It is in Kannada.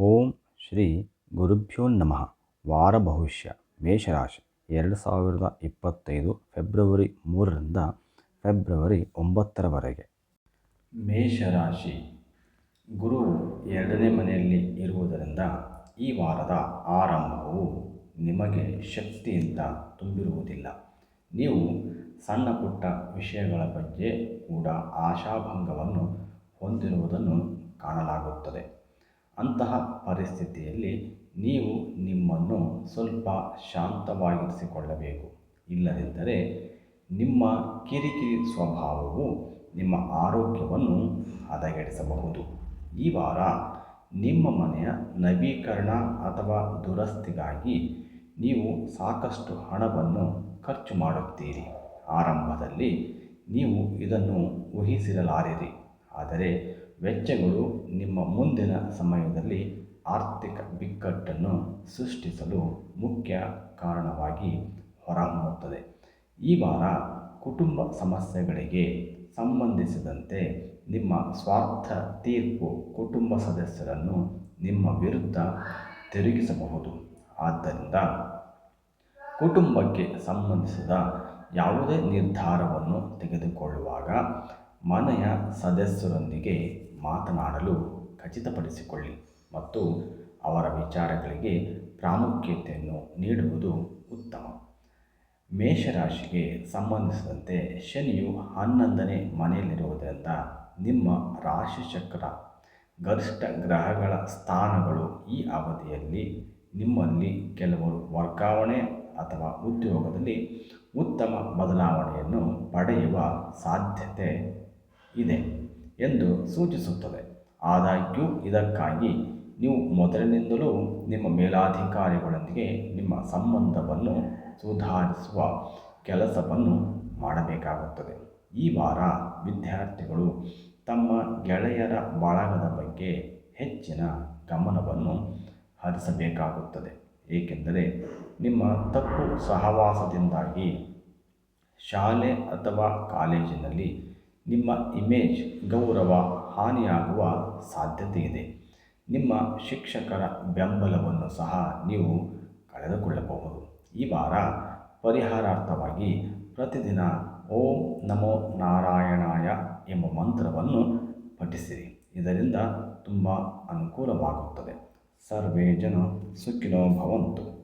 ಓಂ ಶ್ರೀ ಗುರುಭ್ಯೋ ನಮಃ. ವಾರ ಭವಿಷ್ಯ. ಮೇಷರಾಶಿ. ಎರಡು ಸಾವಿರದ ಇಪ್ಪತ್ತೈದು ಫೆಬ್ರವರಿ ಮೂರರಿಂದ ಫೆಬ್ರವರಿ ಒಂಬತ್ತರವರೆಗೆ. ಮೇಷರಾಶಿ. ಗುರು ಎರಡನೇ ಮನೆಯಲ್ಲಿ ಇರುವುದರಿಂದ ಈ ವಾರದ ಆರಂಭವು ನಿಮಗೆ ಶಕ್ತಿಯಿಂದ ತುಂಬಿರುವುದಿಲ್ಲ. ನೀವು ಸಣ್ಣ ಪುಟ್ಟ ವಿಷಯಗಳ ಬಗ್ಗೆ ಕೂಡ ಆಶಾಭಂಗವನ್ನು ಹೊಂದಿರುವುದನ್ನು ಕಾಣಲಾಗುತ್ತದೆ. ಅಂತಹ ಪರಿಸ್ಥಿತಿಯಲ್ಲಿ ನೀವು ನಿಮ್ಮನ್ನು ಸ್ವಲ್ಪ ಶಾಂತವಾಗಿರಿಸಿಕೊಳ್ಳಬೇಕು. ಇಲ್ಲದಿದ್ದರೆ ನಿಮ್ಮ ಕಿರಿಕಿರಿ ಸ್ವಭಾವವು ನಿಮ್ಮ ಆರೋಗ್ಯವನ್ನು ಹದಗೆಡಿಸಬಹುದು. ಈ ವಾರ ನಿಮ್ಮ ಮನೆಯ ನವೀಕರಣ ಅಥವಾ ದುರಸ್ತಿಗಾಗಿ ನೀವು ಸಾಕಷ್ಟು ಹಣವನ್ನು ಖರ್ಚು ಮಾಡುತ್ತೀರಿ. ಆರಂಭದಲ್ಲಿ ನೀವು ಇದನ್ನು ಊಹಿಸಿರಲಾರಿರಿ. ಆದರೆ ವೆಚ್ಚಗಳು ನಿಮ್ಮ ಮುಂದಿನ ಸಮಯದಲ್ಲಿ ಆರ್ಥಿಕ ಬಿಕ್ಕಟ್ಟನ್ನು ಸೃಷ್ಟಿಸಲು ಮುಖ್ಯ ಕಾರಣವಾಗಿ ಹೊರಹೊಮ್ಮುತ್ತದೆ. ಈ ವಾರ ಕುಟುಂಬ ಸಮಸ್ಯೆಗಳಿಗೆ ಸಂಬಂಧಿಸಿದಂತೆ ನಿಮ್ಮ ಸ್ವಾರ್ಥ ತೀರ್ಪು ಕುಟುಂಬ ಸದಸ್ಯರನ್ನು ನಿಮ್ಮ ವಿರುದ್ಧ ತಿರುಗಿಸಬಹುದು. ಆದ್ದರಿಂದ ಕುಟುಂಬಕ್ಕೆ ಸಂಬಂಧಿಸಿದ ಯಾವುದೇ ನಿರ್ಧಾರವನ್ನು ತೆಗೆದುಕೊಳ್ಳುವಾಗ ಮನೆಯ ಸದಸ್ಯರೊಂದಿಗೆ ಮಾತನಾಡಲು ಖಚಿತಪಡಿಸಿಕೊಳ್ಳಿ ಮತ್ತು ಅವರ ವಿಚಾರಗಳಿಗೆ ಪ್ರಾಮುಖ್ಯತೆಯನ್ನು ನೀಡುವುದು ಉತ್ತಮ. ಮೇಷರಾಶಿಗೆ ಸಂಬಂಧಿಸಿದಂತೆ ಶನಿಯು ಹನ್ನೊಂದನೇ ಮನೆಯಲ್ಲಿರುವುದರಿಂದ ನಿಮ್ಮ ರಾಶಿಚಕ್ರ ಗರಿಷ್ಠ ಗ್ರಹಗಳ ಸ್ಥಾನಗಳು ಈ ಅವಧಿಯಲ್ಲಿ ನಿಮ್ಮಲ್ಲಿ ಕೆಲವರು ವರ್ಗಾವಣೆ ಅಥವಾ ಉದ್ಯೋಗದಲ್ಲಿ ಉತ್ತಮ ಬದಲಾವಣೆಯನ್ನು ಪಡೆಯುವ ಸಾಧ್ಯತೆ ಇದೆ. ಎಂದು ಸೂಚಿಸುತ್ತದೆ. ಆದಾಗ್ಯೂ, ಇದಕ್ಕಾಗಿ ನೀವು ಮೊದಲಿನಿಂದಲೂ ನಿಮ್ಮ ಮೇಲಾಧಿಕಾರಿಗಳೊಂದಿಗೆ ನಿಮ್ಮ ಸಂಬಂಧವನ್ನು ಸುಧಾರಿಸುವ ಕೆಲಸವನ್ನು ಮಾಡಬೇಕಾಗುತ್ತದೆ. ಈ ವಾರ ವಿದ್ಯಾರ್ಥಿಗಳು ತಮ್ಮ ಗೆಳೆಯರ ಬಳಗದ ಬಗ್ಗೆ ಹೆಚ್ಚಿನ ಗಮನವನ್ನು ಹರಿಸಬೇಕಾಗುತ್ತದೆ. ಏಕೆಂದರೆ, ನಿಮ್ಮ ತಪ್ಪು ಸಹವಾಸದಿಂದಾಗಿ ಶಾಲೆ ಅಥವಾ ಕಾಲೇಜಿನಲ್ಲಿ ನಿಮ್ಮ ಇಮೇಜ್ ಗೌರವ, ಹಾನಿಯಾಗುವ ಸಾಧ್ಯತೆ ಇದೆ ನಿಮ್ಮ ಶಿಕ್ಷಕರ ಬೆಂಬಲವನ್ನು ಸಹ ನೀವು ಕಳೆದುಕೊಳ್ಳಬಹುದು. ಈ ವಾರ ಪರಿಹಾರಾರ್ಥವಾಗಿ ಪ್ರತಿದಿನ ಓಂ ನಮೋ ನಾರಾಯಣಾಯ ಎಂಬ ಮಂತ್ರವನ್ನು ಪಠಿಸಿರಿ. ಇದರಿಂದ ತುಂಬ ಅನುಕೂಲವಾಗುತ್ತದೆ. ಸರ್ವೇ ಜನ ಸುಖಿನೋ ಭವಂತು.